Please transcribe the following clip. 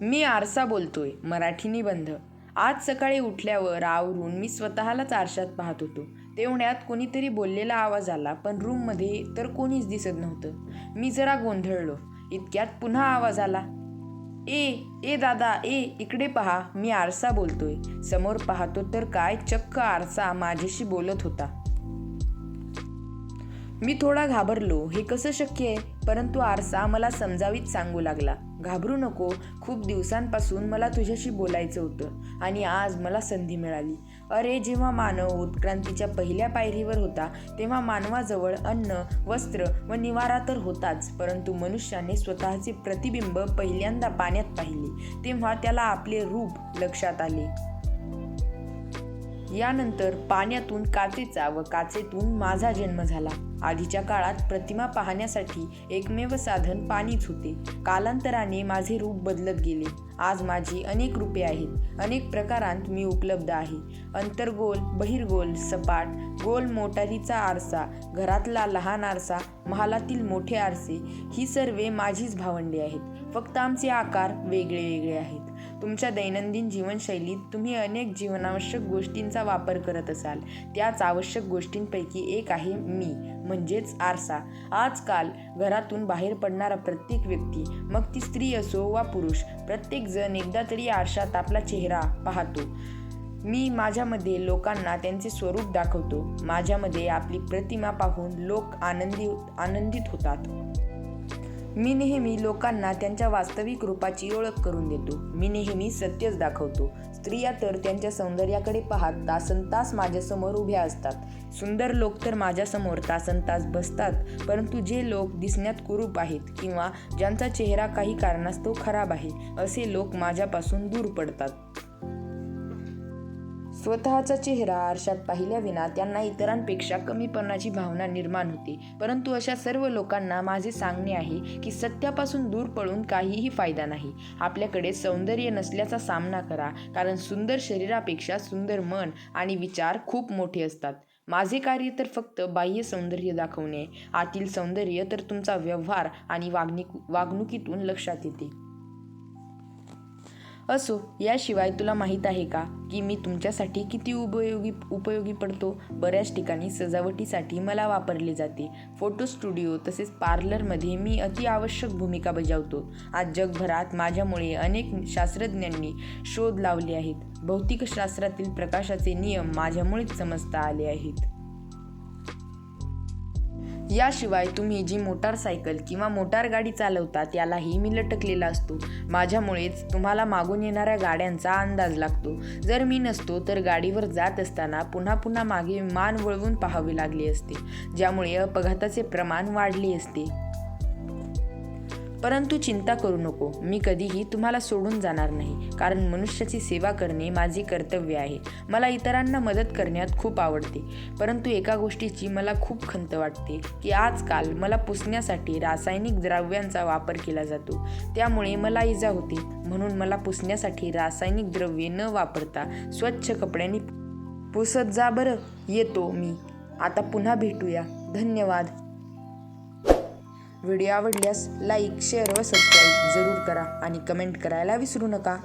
मी आरसा बोलतोय मराठी निबंध आज सकाळी उठल्यावर आवरून मी स्वतःलाच आरशात पाहत होतो. तेवढ्यात कोणीतरी बोललेला आवाज आला पण रूममध्ये तर कोणीच दिसत नव्हतं. मी जरा गोंधळलो. इतक्यात पुन्हा आवाज आला. ए ए दादा ए इकडे पहा मी आरसा बोलतोय. समोर पाहतो तर काय चक्क आरसा माझ्याशी बोलत होता. मी थोडा घाबरलो हे कसं शक्य आहे? परंतु आरसा मला समजावीत सांगू लागला. घाबरू नको खूप दिवसांपासून मला तुझ्याशी बोलायचं होतं आणि आज मला संधी मिळाली. अरे जेव्हा मानव उत्क्रांतीच्या पहिल्या पायरीवर होता तेव्हा मानवाजवळ अन्न वस्त्र व निवारा तर होताच परंतु मनुष्याने स्वतःचे प्रतिबिंब पहिल्यांदा पाण्यात पाहिले तेव्हा त्याला आपले रूप लक्षात आले. यानंतर पाण्यातून काचेचा व काचेतून माझा जन्म झाला. आधीच्या काळात प्रतिमा पाहण्यासाठी एकमेव साधन पाणीच होते. कालांतराने माझे रूप बदलत गेले. आज माझी अनेक रूपे आहेत. अनेक प्रकारांत मी उपलब्ध आहे. अंतर्गोल बहिर्गोल सपाट गोल मोटारीचा आरसा घरातला लहान आरसा महालातील मोठे आरसे ही सर्वे माझीच भावंडे आहेत. फक्त आमचे आकार वेगळे वेगळे आहेत. तुमच्या दैनंदिन जीवनशैलीत तुम्ही अनेक जीवनावश्यक गोष्टींचा वापर करत असाल. त्याच आवश्यक गोष्टींपैकी एक आहे मी. म्हणजेच आरसा. आजकाल घरातून बाहेर पडणारा प्रत्येक व्यक्ती मग ती स्त्री असो वा पुरुष प्रत्येक जण एकदा तरी आरशात आपला चेहरा पाहतो. मी माझ्यामध्ये लोकांना त्यांचे स्वरूप दाखवतो. माझ्यामध्ये आपली प्रतिमा पाहून लोक आनंदी आनंदित होतात. मी नेहमी लोकांना त्यांच्या वास्तविक रूपाची ओळख करून देतो. मी नेहमी सत्यच दाखवतो. स्त्रिया तर त्यांच्या सौंदर्याकडे पाहत तासन तास माझ्यासमोर उभ्या असतात. सुंदर लोक तर माझ्यासमोर तासन तास बसतात परंतु जे लोक दिसण्यात कुरूप आहेत किंवा ज्यांचा चेहरा काही कारणास्तव खराब आहे असे लोक माझ्यापासून दूर पडतात. स्वतःचा चेहरा आरशात पाहिल्याविना त्यांना इतरांपेक्षा कमीपणाची भावना निर्माण होते. परंतु अशा सर्व लोकांना माझे सांगणे आहे की सत्यापासून दूर पळून काहीही फायदा नाही. आपल्याकडे सौंदर्य नसल्याचा सामना करा कारण सुंदर शरीरापेक्षा सुंदर मन आणि विचार खूप मोठे असतात. माझे कार्य तर फक्त बाह्य सौंदर्य दाखवणे आतील सौंदर्य तर तुमचा व्यवहार आणि वागणूक वागणुकीतून लक्षात येते. असो याशिवाय तुला माहीत आहे का की मी तुमच्यासाठी किती उपयोगी उपयोगी पडतो? बऱ्याच ठिकाणी सजावटीसाठी मला वापरले जाते. फोटो स्टुडिओ तसेच पार्लरमध्ये मी अति आवश्यक भूमिका बजावतो. आज जगभरात माझ्यामुळे अनेक शास्त्रज्ञांनी शोध लावले आहेत. भौतिकशास्त्रातील प्रकाशाचे नियम माझ्यामुळेच समजता आले आहेत. याशिवाय तुम्ही जी मोटारसायकल किंवा मोटार गाडी चालवता त्यालाही मी लटकलेला असतो. माझ्यामुळेच तुम्हाला मागून येणाऱ्या गाड्यांचा अंदाज लागतो. जर मी नसतो तर गाडीवर जात असताना पुन्हा पुन्हा मागे मान वळवून पाहावे लागले असते ज्यामुळे अपघाताचे प्रमाण वाढले असते. परंतु चिंता करू नको. मी कधीही तुम्हाला सोडून जाणार नाही. कारण मनुष्याची सेवा करणे माझे कर्तव्य आहे. मला इतरांना मदत करण्यात खूप आवडते. परंतु एका गोष्टीची मला खूप खंत वाटते की आजकाल मला पुसण्यासाठी रासायनिक द्रव्यांचा वापर केला जातो. त्यामुळे मला इजा होते. म्हणून मला पुसण्यासाठी रासायनिक द्रव्ये न वापरता स्वच्छ कपड्यांनी पुसत जा बरं. येतो मी. आता पुन्हा भेटूया. धन्यवाद. व्हिडिओ आवडल्यास लाईक शेअर व सबस्क्राईब जरूर करा आणि कमेंट करायला विसरू नका.